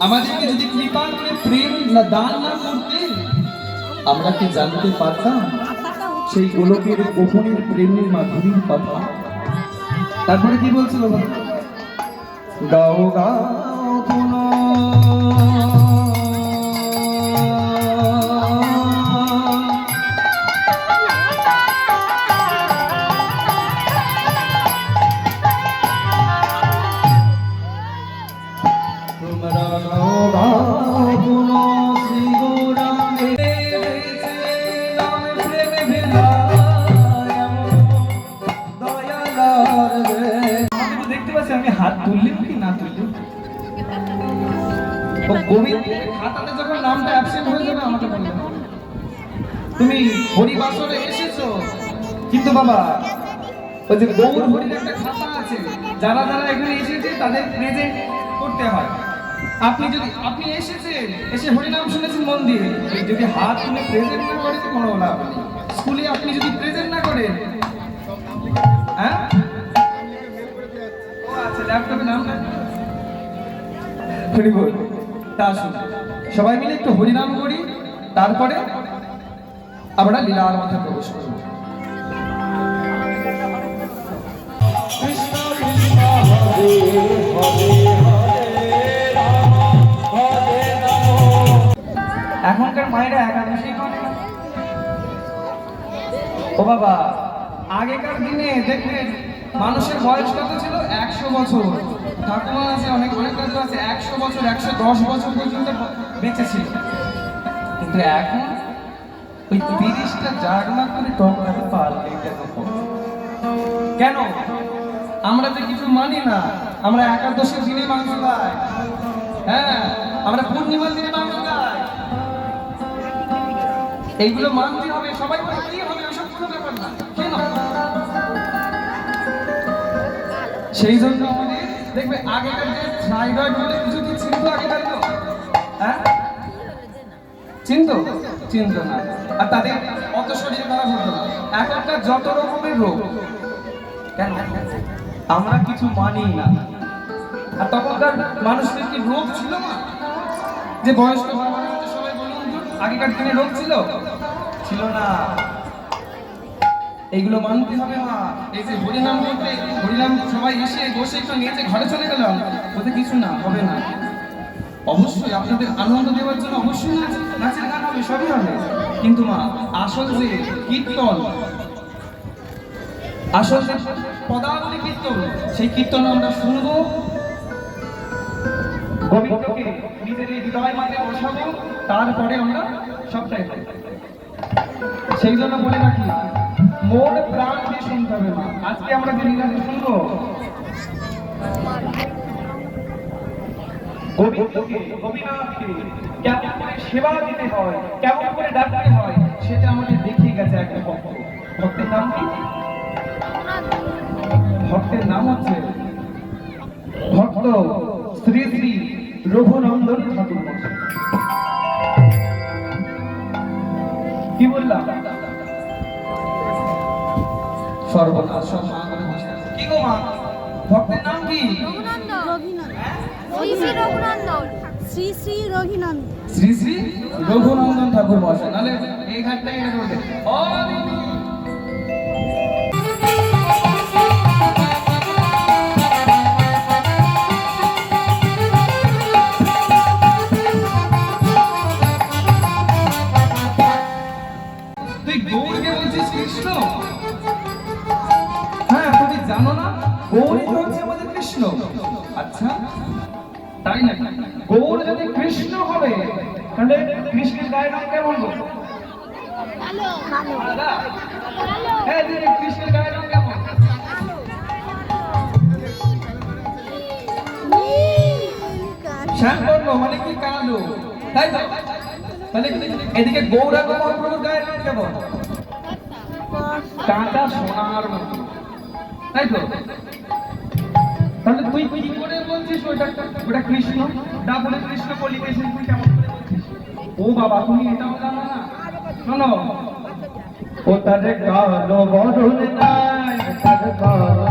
আমাদেরকে যদি কৃপা করে প্রেম না দান না করতে, আমরা কি জানতে পারতাম সেই গোলকের গোপনের প্রেমের মাধুরীর কথা? তারপরে কি বলছিল? গাও গাও যে গৌর হরির একটা খাতা আছে। যারা যারা এখানে এসেছে, তাদের প্রেজেন্ট করতে হয়। আপনি যদি আপনি এসেছেন, এসে হরিনাম শুনেছেন যদি হাত তুলে প্রেজেন্ট না কোনো স্কুলে আপনি যদি প্রেজেন্ট না করেন হ্যাঁ? আচ্ছা সবাই মিলে একটু হরিনাম করি, তারপরে আমরা লীলার মধ্যে প্রবেশ করব। এখনকার মায়েরা একাদশী ও বাবা, আগেকার দিনে দেখবেন মানুষের বয়স কত ছিল? একশো বছর। ঠাকুমা আছে অনেক অনেক আছে, একশো বছর, একশো দশ বছর পর্যন্ত ব- বেঁচে ছিল। কিন্তু এখন ওই তিরিশটা জাগনা করে টকরাতে পারলে কেন কেন? আমরা তো কিছু মানি না। আমরা একাদশীর দিনে মাংস খাই হ্যাঁ আমরা পূর্ণিমার দিনে মাংস খাই এইগুলো মানতে হবে, সবাই মানতেই হবে, ওসব কোনো ব্যাপার না। কেন? সেই জন্য আমাদের, দেখবে আগেকার যে থাইরয়েড বলে কিছু কি চিনতো আগেকার লোক হ্যাঁ? চিনতো? চিনতো না। আর তাদের অত শরীর খারাপ হতো না। এখনকার যত রকমের রোগ আমরা কিছু মানি না। আর তখনকার মানুষদের কি রোগ ছিল না? যে বয়স্ক আগেকার দিনে রোগ ছিল? ছিল না। এইগুলো মানতে হবে মা এই যে হরিনাম করতে হরিনাম সবাই এসে বসে একটু নিয়েছে ঘরে চলে গেলাম, ওতে কিছু না, হবে না। অবশ্যই আপনাদের আনন্দ দেওয়ার জন্য অবশ্যই নাচ নাচের গান হবে, সবই হবে। কিন্তু মা, আসল যে কীর্তন আসল পদাবলী কীর্তন, সেই কীর্তন আমরা শুনব। গোবিন্দকে নিজের এই হৃদয় মাঝে বসাবো তারপরে আমরা সবটাই সেই জন্য বলে রাখি মন প্রাণ দিয়ে শুনতে হবে মা। আজকে আমরা যে লীলাটি শুনব কেমন করে সেবা দিতে হয়, কেমন করে ডাকতে হয়, সেটা আমাদের দেখিয়ে গেছে একটা ভক্ত। ভক্তের নাম কি? নাম হচ্ছে ভক্ত শ্রী শ্রী রঘুনন্দন ঠাকুর। কি বললাম? সর্বনাশ। কি গো মা? ভক্তের নাম কি? শ্রী শ্রী রঘুনন্দন। শ্রী শ্রী রঘুনন্দন। শ্রী শ্রী রঘুনন্দন ঠাকুর মশাই নাহলে এই ঘাটটাই এটা করবে মানে কি কালো তাই তো? তাহলে এদিকে গৌরাঙ্গ মহাপ্রভুর কেমন সোনার মতো। তাই তো? তাহলে তুই কি করে বলছিস ওটা ওটা কৃষ্ণ? দা বলে কৃষ্ণ বলি তুই কেমন ও বাবা, তুমি এটাও জানো না? শোনো। ও তার কালো বরণ নাই তার কালো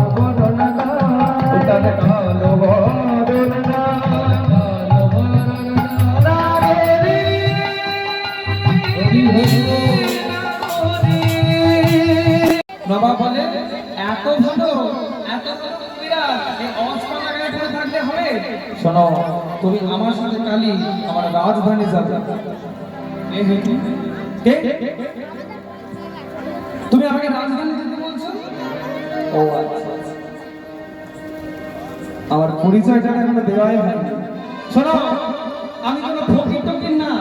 কালি আমার রাজধানী যাবে। তুমি আমাকে রাজধানী যেতে বলছো? ও আচ্ছা আচ্ছা। আমার পরিচয়টা এখনও দেওয়াই হয়নি। শোনো, আমি কোনো ফকির টকির না।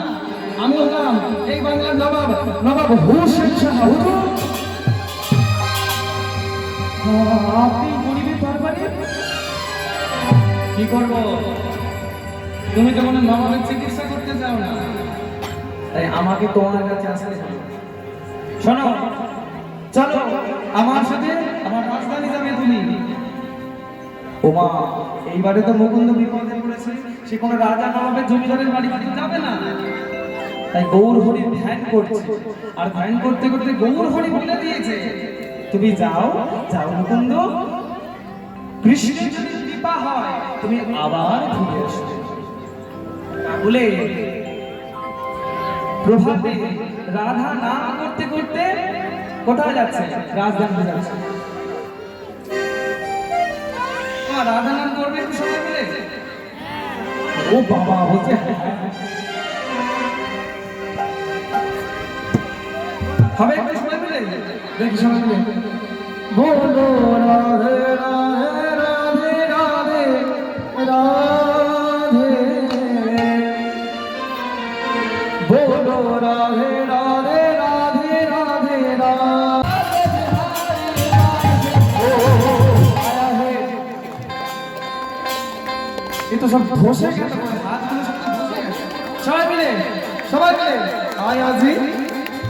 আমি হলাম এই বাংলার নবাব নবাব হুসেন শাহ হুজুর। আপনি গরিবের দরবারে? কি করব? তুমি তো কোনো নবাবের চিকিৎসা করতে চাও না। তাই আমাকে তোমার কাছে আসতে শোনো চলো আমার সাথে আমার রাজধানী যাবে তুমি। ওমা এইবারে তো মুকুন্দ বিপদে পড়েছে। সে কোনো রাজা নবাবের জমিদারের বাড়ি বাড়ি যাবে না। তাই গৌর হরি ধ্যান করছে। আর ধ্যান করতে করতে গৌর হরি বলে দিয়েছে তুমি যাও যাও মুকুন্দ। কৃষ্ণের যদি কৃপা হয় তুমি আবার ফিরে এসো বলে প্রভাতে রাধা নাম করতে করতে কোথায় যাচ্ছে? রাজধানীতে যাচ্ছে। রাধা নাম করবে একটু সবাই মিলে? ও বাবা, বলছে হবে একটু সবাই মিলে? দেখি সবাই মিলে। বলো রাধে রাধে। তো সব ধসে গেল সবাই মিলে সবাই মিলে। আয় আজি।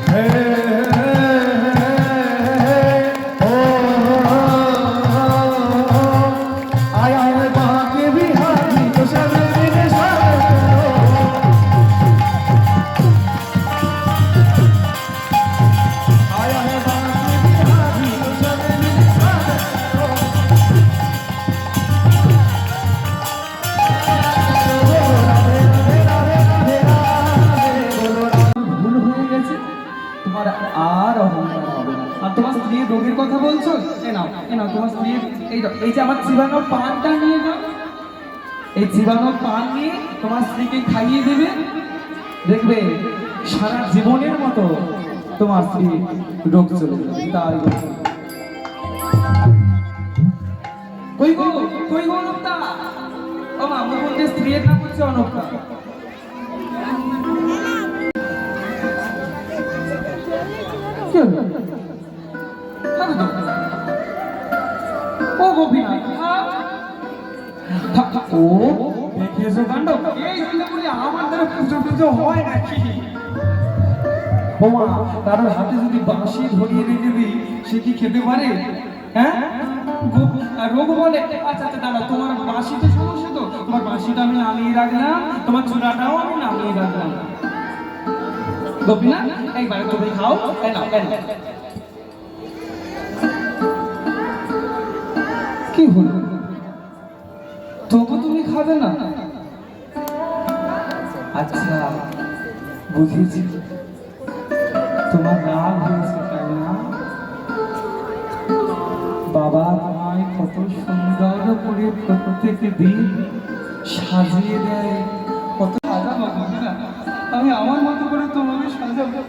হ্যাঁ। চিবানোর পানটা নিয়ে যাও। এই চিবানোর পান নিয়ে তোমার স্ত্রীকে খাইয়ে দেবে। দেখবে সারা জীবনের মতো তোমার স্ত্রী রোগ চলে তাই কই নাম হচ্ছে অনুপ্তা ও, দেখিয়েছো কাণ্ড? এই বলি আমার দ্বারা হয় নাকি? বোমা, কারোর হাতে যদি বাঁশি ধরিয়ে রেখে দিই সে কি খেতে পারে? হ্যাঁ? রোগ বলে? আচ্ছা আচ্ছা দাঁড়া তোমার বাঁশিতে সমস্যা তো? তোমার বাঁশিটা আমি নামিয়ে রাখলাম, তোমার চূড়াটাও আমি নামিয়ে রাখলাম। গোপীনাথ এইবারে তুমি খাও এই নাও। খাবে না? আচ্ছা বুঝেছি। তোমার রাগ হয়েছে তাই না? বাবা তোমায় কত সুন্দর করে প্রত্যেক দিন সাজিয়ে দেয়। কত সাজাবো না? আমি আমার মতো করে তোমাকে সাজাবো।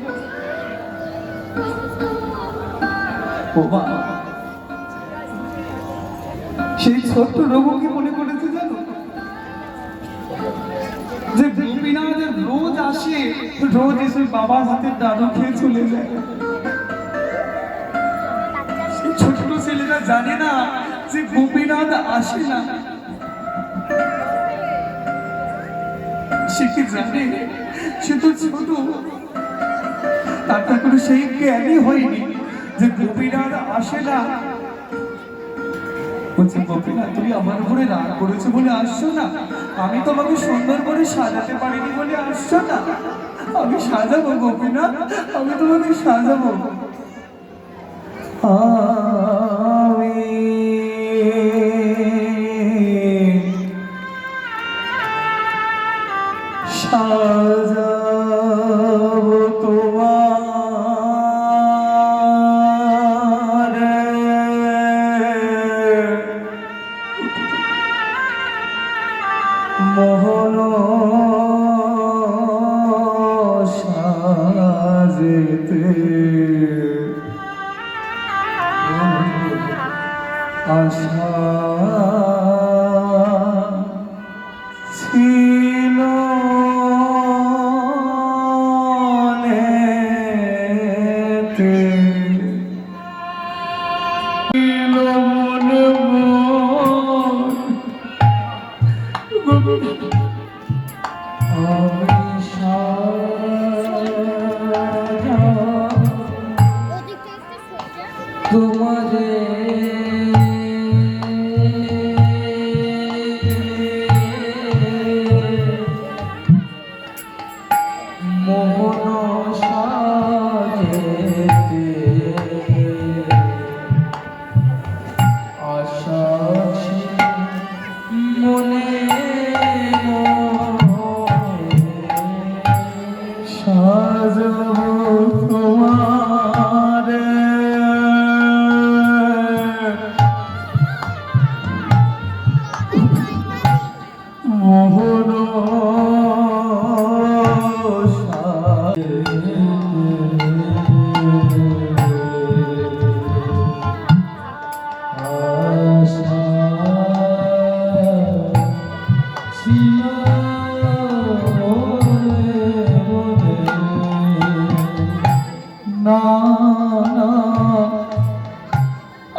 সেই ছোট্ট রঘুকে গোপীনাথের রোজ আসে, রোজ এসে বাবার হাতের দাদু খেয়ে চলে যায়। ছেলেরা জানে না যে গোপীনাথ আসে না। সে কি জানে? সে তো ছোট। তার কোনো সেই জ্ঞানই হয়নি যে গোপীনাথ আসে না। বলছে গোপীনা, তুমি আমার উপরে রাগ করেছ বলে আসছো না। আমি তোমাকে সুন্দর করে সাজাতে পারিনি বলে আসছো না। আমি সাজাবো গোপীনা, আমি তোমাকে সাজাবো। আমি মোহ আমি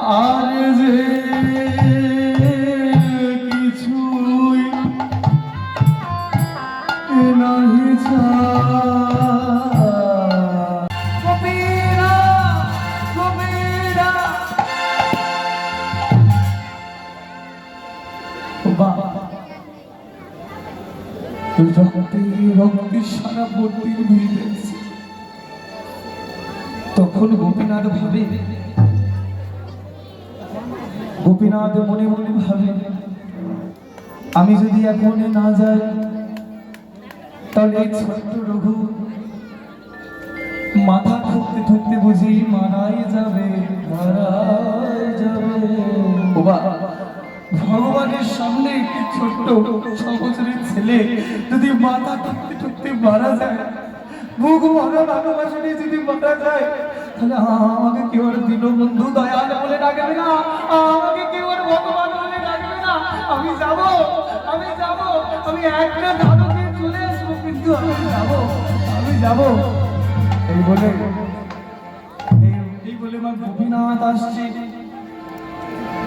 আর আমি যদি এখন না যাই তাহলে এই ছোট্ট রঘু মাথা ঠুকতে ঠুকতে বুঝি মারাই যাবে মারাই যাবে। ভগবানের সামনে একটি ছোট্ট ছ বছরের ছেলে যদি মাথা ঠুকতে ঠুকতে মারা যায় বুক মারা যদি মারা যায় তাহলে আমাকে কেউ আর দীনবন্ধু দয়াল বলে ডাকবে না আমাকে আমি যাব আমি যাব। আমি একটা নাটকে চলে আসব, কিন্তু আমি যাব আমি যাব। এই বলে, এই- বলে আমার গোপীনাথ আসছে।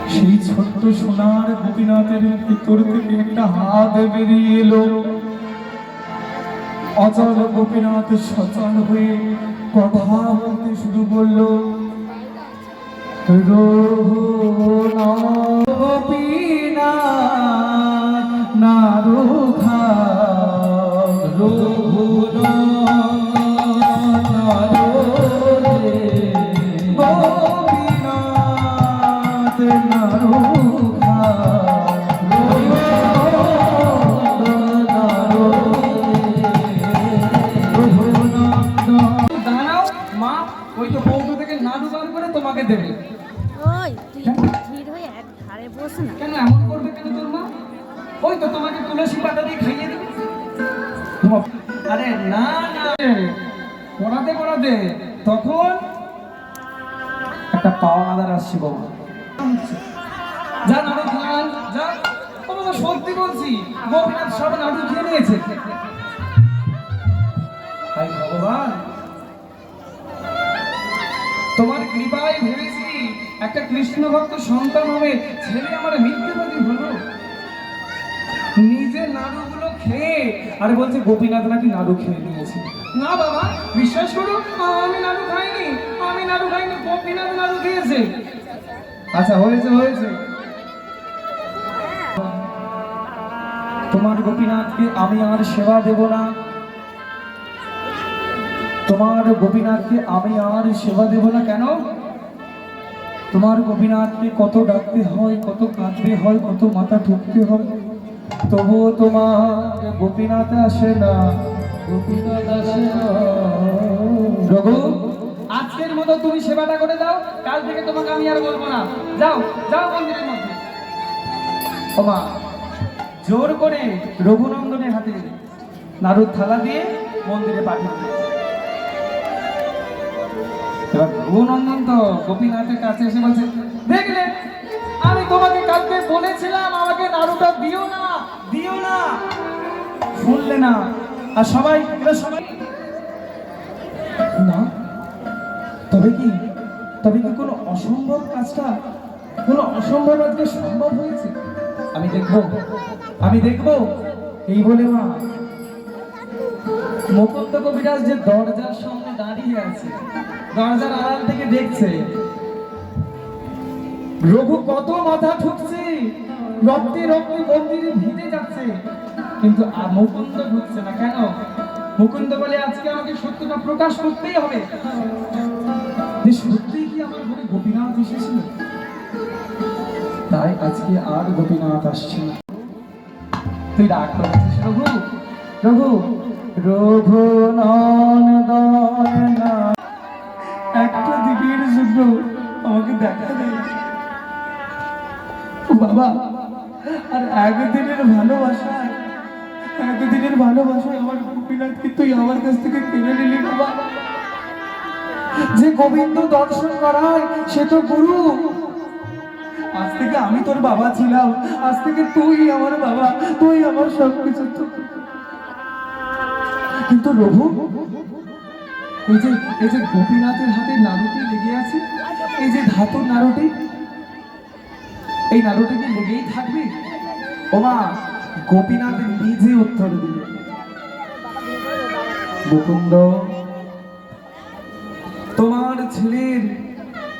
সেই ছোট্ট সোনার গোপীনাথের ভিতর থেকে একটা হাত বেরিয়ে এলো। অচল গোপীনাথ সচল হয়ে কথা বলতে শুরু করল। রঘুনা না রুখা রঘুনা যা নাড়ু খান যা ও সত্যি বলছি, গোপীনাথ সব নাড়ু খেয়ে নিয়েছে? ভগবান। তোমার কৃপায় ভেবেছি একটা কৃষ্ণ ভক্ত সন্তান হবে, ছেলে আমার মিথ্যেবাদী হলো, নিজে নাড়ুগুলো খেয়ে, আর বলছে, গোপীনাথ নাকি নাড়ু খেয়ে নিয়েছে? না বাবা, বিশ্বাস করো, আমি নাড়ু খাইনি, আমি নাড়ু খাইনি, গোপীনাথ নাড়ু খেয়েছে। আচ্ছা হয়েছে হয়েছে। তোমার গোপীনাথকে আমি আর সেবা দেব না। তোমার গোপীনাথকে আমি আর সেবা দেব না কেন? তোমার গোপীনাথকে কত ডাকতে হয়, কত কাঁদতে হয়, কত মাথা ঠুকতে হয়। তবুও তোমার গোপীনাথ আসে না, গোপীনাথ আসে না। রঘু, আজকের মতো তুমি সেবাটা করে দাও, কাল থেকে তোমাকে আমি আর বলব না। যাও যাও মন্দিরের মধ্যে। জোর করে রঘুনন্দনের হাতে নাড়ুর থালা দিয়ে মন্দিরে পাঠিয়ে। এবার রঘুনন্দন তো গোপীনাথের কাছে এসে বলছে, দেখলে, আমি তোমাকে কালকে বলেছিলাম আমাকে নাড়ুটা দিও না দিও না। শুনলে না, আর সবাই সবাই না, তবে কি তবে কি কোনো অসম্ভব কাজটা, কোনো অসম্ভব আজকে সম্ভব হয়েছে? আমি দেখব। আমি দেখব। এই বলে মা, মুকুন্দ কবিরাজ যে দরজার সামনে দাঁড়িয়ে আছে, দরজার আড়াল থেকে দেখছে, রঘু কত মাথা ঠুকছে, রক্তে রক্তে মন্দিরে ভিজে যাচ্ছে, কিন্তু মুকুন্দ ঢুকছে না কেন? মুকুন্দ বলে, আজকে আমাকে সত্যটা প্রকাশ করতেই হবে। যে কি আমার ঘরে গোপীনাথ এসেছিল? তাই আজকে আর গোপীনাথ আসছে না। রাগ রঘু রঘু। রঘু একটা দিকের আমাকে দেখা বাবা, আর একদিনের একদিনের আমার গোপীনাথকে তুই আমার কাছ থেকে নিলি বাবা। যে গোবিন্দ দর্শন করায়, সে তো গুরু। আজ থেকে আমি তোর বাবা ছিলাম। আজ থেকে তুই আমার বাবা, তুই আমার সবকিছু। কিন্তু রঘু, এই যে এই যে গোপীনাথের হাতে নাড়ুটি লেগে আছে, এই যে ধাতুর নাড়ুটি, এই নাড়ুটি কি লেগেই থাকবে? গোপীনাথ নিজে উত্তর মুকুন্দ, তোমার ছেলের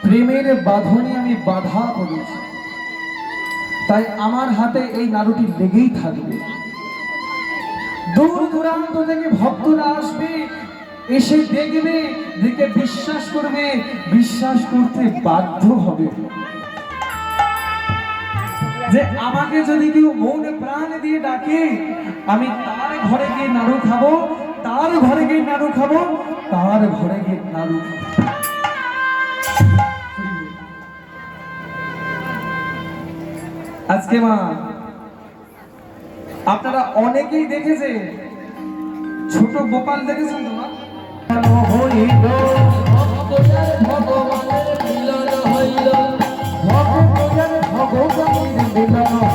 প্রেমের বাঁধনে আমি বাধা করেছি। তাই আমার হাতে এই নাড়ুটি লেগেই থাকবে দূর দূরান্ত থেকে ভক্তরা আসবে, এসে দেখবে, দেখে বিশ্বাস করবে, বিশ্বাস করতে বাধ্য হবে যে আমাকে যদি কেউ মৌনে প্রাণ দিয়ে ডাকে, আমি তার ঘরে গিয়ে নাড়ু খাব, তার ঘরে গিয়ে নাড়ু খাব, তার ঘরে গিয়ে নাড়ু খাব। আজকে মা আপনারা অনেকেই দেখেছেন ছোট গোপাল দেখেছেন তোমার মা?